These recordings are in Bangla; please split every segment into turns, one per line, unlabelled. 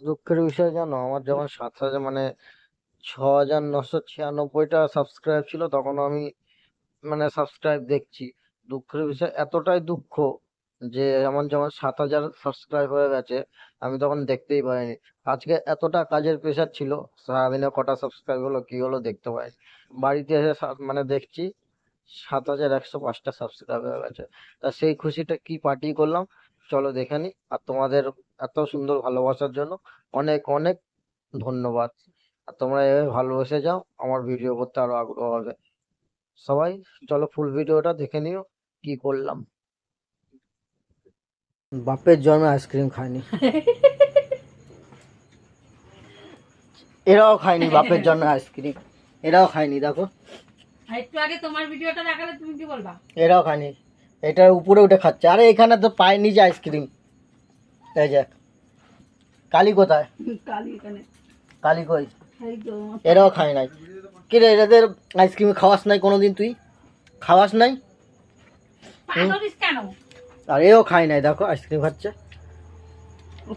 দুঃখের বিষয় জানো? আমার যখন সাত হাজার মানে ছ হাজার নশো ছিয়ানব্বইটা সাবস্ক্রাইব ছিল তখন আমি মানে সাবস্ক্রাইব দেখছি। দুঃখের বিষয়, এতটাই দুঃখ যে আমার যেমন সাত হাজার সাবস্ক্রাইব হয়ে গেছে, আমি তখন দেখতেই পাইনি। আজকে এতটা কাজের প্রেশার ছিল, সারাদিনে কটা সাবস্ক্রাইব হলো, কি হলো দেখতে পাই বাড়িতে এসে মানে দেখছি, সাত হাজার একশো পাঁচটা সাবস্ক্রাইব হয়ে গেছে। তা সেই খুশিটা কি পার্টি করলাম? চলো দেখে নি। আর তোমাদের এত সুন্দর ভালোবাসার জন্য অনেক অনেক ধন্যবাদ। আর তোমরা এভাবে ভালোবেসে যাও আমার ভিডিও করতে আরও আগ্রহ হবে। সবাই চলো ফুল ভিডিওটা দেখে নিও কি করলাম। বাপের জন্মে আইসক্রিম খায়নি এরাও খায়নি বাপের জন্য আইসক্রিম এরাও খায়নি দেখো।
একটু আগে তোমার ভিডিওটা দেখালে তুমি কি বলবা?
এরাও খায়নি। এটার উপরে উঠে খাচ্ছে। আরে এখানে তো পায় নিজে আইসক্রিম। এই যে কালি কোথায়?
কালি এখানে।
কালি কই? এরাও খায় নাই। কি রে এদের আইসক্রিম খাওয়াস নাই কোনোদিন তুই? খাওয়াস নাই? আর এও খায় নাই দেখো আইসক্রিম খাচ্ছে।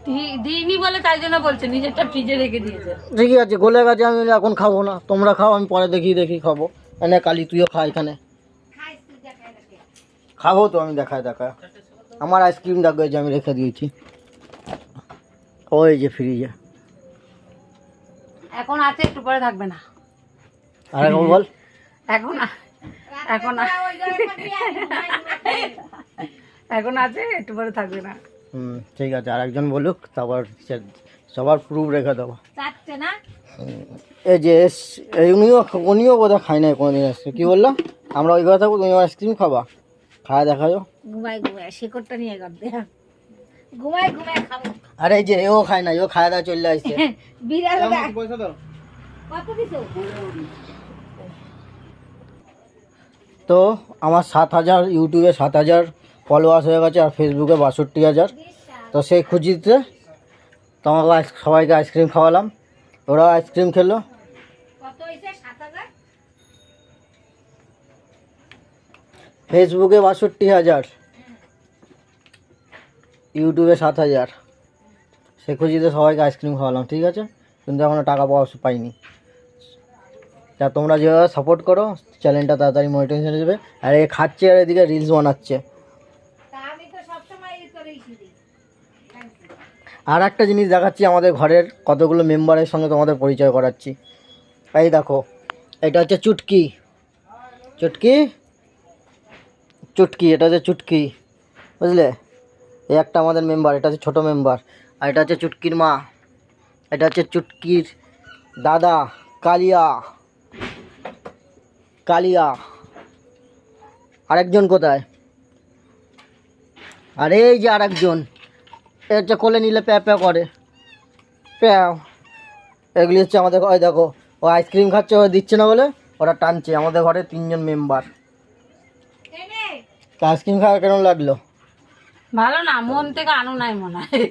দি- দিইনি বলে তাই জন্য বলছে নিজেরটা ফ্রিজে রেখে দিয়েছে।
ঠিকই আছে গলে গেছে আমি এখন খাব না। তোমরা খাও আমি পরে দেখি দেখি খাব। এনে কালি তুইও খা এখানে। খাব তো আমি দেখায় দেখায়। আমার আইসক্রিম দেখো যে আমি রেখে দিয়েছি। ওই যে ফ্রিজে।
এখন আছে একটু পরে থাকবে না।
আর এখন বল।
এখন এখন এখন আছে একটু পরে থাকবে না।
হুম ঠিক আছে আর একজন বলুক তারপর সে- সবার প্রুফ রেখে দেবো।
চাচ্ছে না?
এই যে এস- এই উনিও উনিও বোধহয় খায় নাই কোনোদিন আইসক্রিম। কী বলল? আমরা ওই কথা বলব তুমি আইসক্রিম খাবা? খাওয়া দেখা যাও
ঘুমাই ঘুমাই শিকড়টা নিয়ে করতে ঘুমাই ঘুমাই খাব।
আরে এই যে ও খায় না ও খায় দাওয়া চলে আসছে।
বিড়াল কত দিছো?
তো আমার সাত হাজার ইউটিউবে সাত হাজার ফলোয়ার্স হয়ে গেছে আর ফেসবুকে বাষট্টি হাজার। তো সেই খুঁজিতে তোমাকে আইস- সবাইকে আইসক্রিম খাওয়ালাম। ওরাও আইসক্রিম খেলো। ফেসবুকে বাষট্টি হাজার ইউটিউবে সাত হাজার। সে খুঁজিতে সবাইকে আইসক্রিম খাওয়ালাম ঠিক আছে? কিন্তু এখনও টাকা পাওয়া পাইনি। তা তোমরা যেভাবে সাপোর্ট করো চ্যানেলটা তাড়াতাড়ি মনিটাইজেশন যাবে। আর এ খাচ্ছে আর এদিকে রিলস বানাচ্ছে।
তা আমি তো সবসময় ই করেই দিই
আর একটা জিনিস দেখাচ্ছি আমাদের ঘরের কতগুলো মেম্বারের সঙ্গে তোমাদের পরিচয় করাচ্ছি। এই দেখো এটা হচ্ছে চুটকি। চুটকি? চুটকি, এটা হচ্ছে চুটকি, বুঝলে? এই একটা আমাদের মেম্বার এটা হচ্ছে ছোটো মেম্বার আর এটা হচ্ছে চুটকির মা, এটা হচ্ছে চুটকির দাদা, কালিয়া কালিয়া। আরেকজন কোথায়? আর এই যে আরেকজন, এ হচ্ছে কোলে নিলে প্যা প্যা করে। প্যাও এগুলি হচ্ছে আমাদের, ওই দেখো, ও আইসক্রিম খাচ্ছে, ও দিচ্ছে না বলে, ওরা টানছে, আমাদের ঘরে তিনজন মেম্বার আইসক্রিম খাওয়া কেমন লাগল?
ভালো না মন থেকে আনো নাই মনে হয়।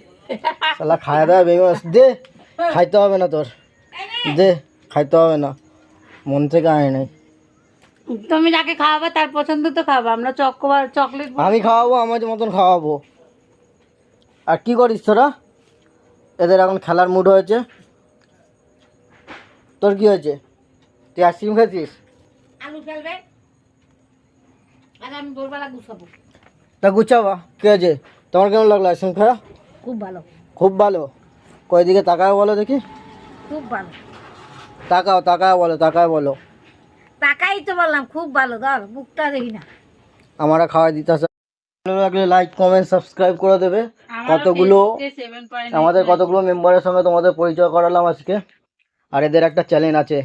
শালা খাওয়া দাওয়া বেমাস দে খাইতে হবে না তোর। দে খাইতে হবে না। মন থেকে আয় নাই।
তুমি যাকে খাওয়াবে তার পছন্দ তো খাব আমরা চকোবার চকলেট
আমি খাওয়াবো আমার মতন খাওয়াবো। আর কি করিস তোরা? এদের এখন খেলার মুড হয়েছে। তোর কি হয়েছে? তুই আইসক্রিম খেয়েছিস?
আলু ফেলবে। আর আমি ভোরবেলা গুছাবো।
তা গুছাবা কি হয়েছে তোমার কেমন লাগল আইসক্রিম খাওয়া?
খুব ভালো।
খুব ভালো। কয় দিকে তাকায় বলো দেখি।
খুব ভালো।
তাকাও তাকায় বলো তাকায় বলো।
টাকাই তো বললাম খুব ভালো ধর মুখটা দেখি না।
আমরা খাওয়াই দিতে আসে ভালো লাগলে লাইক কমেন্ট সাবস্ক্রাইব করে দেবে। কতগুলো আমাদের কতগুলো মেম্বারের সঙ্গে তোমাদের পরিচয় করালাম আজকে। আর এদের একটা চ্যানেল আছে।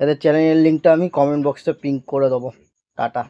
এদের চ্যানেলের লিঙ্কটা আমি কমেন্ট বক্সে পিঙ্ক করে দেবো। টাটা।